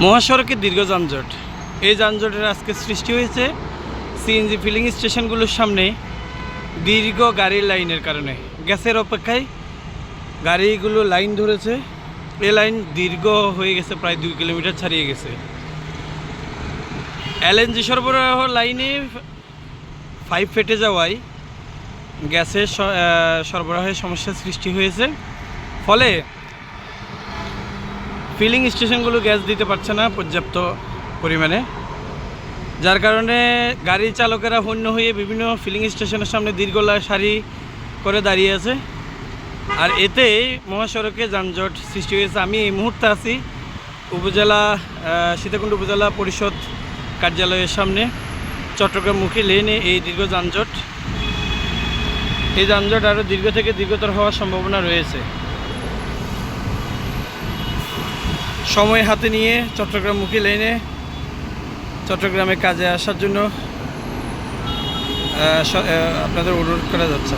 মহাসড়কে দীর্ঘ যানজট। এই যানজটের আজকে সৃষ্টি হয়েছে সিএনজি ফিলিং স্টেশনগুলোর সামনে দীর্ঘ গাড়ির লাইনের কারণে। গ্যাসের অপেক্ষায় গাড়িগুলো লাইন ধরেছে। এ লাইন দীর্ঘ হয়ে গেছে, প্রায় দুই কিলোমিটার ছাড়িয়ে গেছে। এলএনজি সরবরাহ লাইনে পাইপ ফেটে যাওয়ায় গ্যাসের সরবরাহের সমস্যার সৃষ্টি হয়েছে। ফলে ফিলিং স্টেশনগুলো গ্যাস দিতে পারছে না পর্যাপ্ত পরিমাণে। যার কারণে গাড়ি চালকেরা হন্য হয়ে বিভিন্ন ফিলিং স্টেশনের সামনে দীর্ঘ সারি করে দাঁড়িয়ে আছে। আর এতে মহাসড়কে যানজট সৃষ্টি হয়েছে। আমি এই মুহূর্তে আছি উপজেলা সীতাকুণ্ড উপজেলা পরিষদ কার্যালয়ের সামনে। চট্টগ্রামমুখী লেনে এই দীর্ঘ যানজট। এই যানজট আরও দীর্ঘ থেকে দীর্ঘতর হওয়ার সম্ভাবনা রয়েছে। সময় হাতে নিয়ে চট্টগ্রাম মুখে লেনে চট্টগ্রামে কাজে আসার জন্য আপনাদের অনুরোধ করা যাচ্ছে।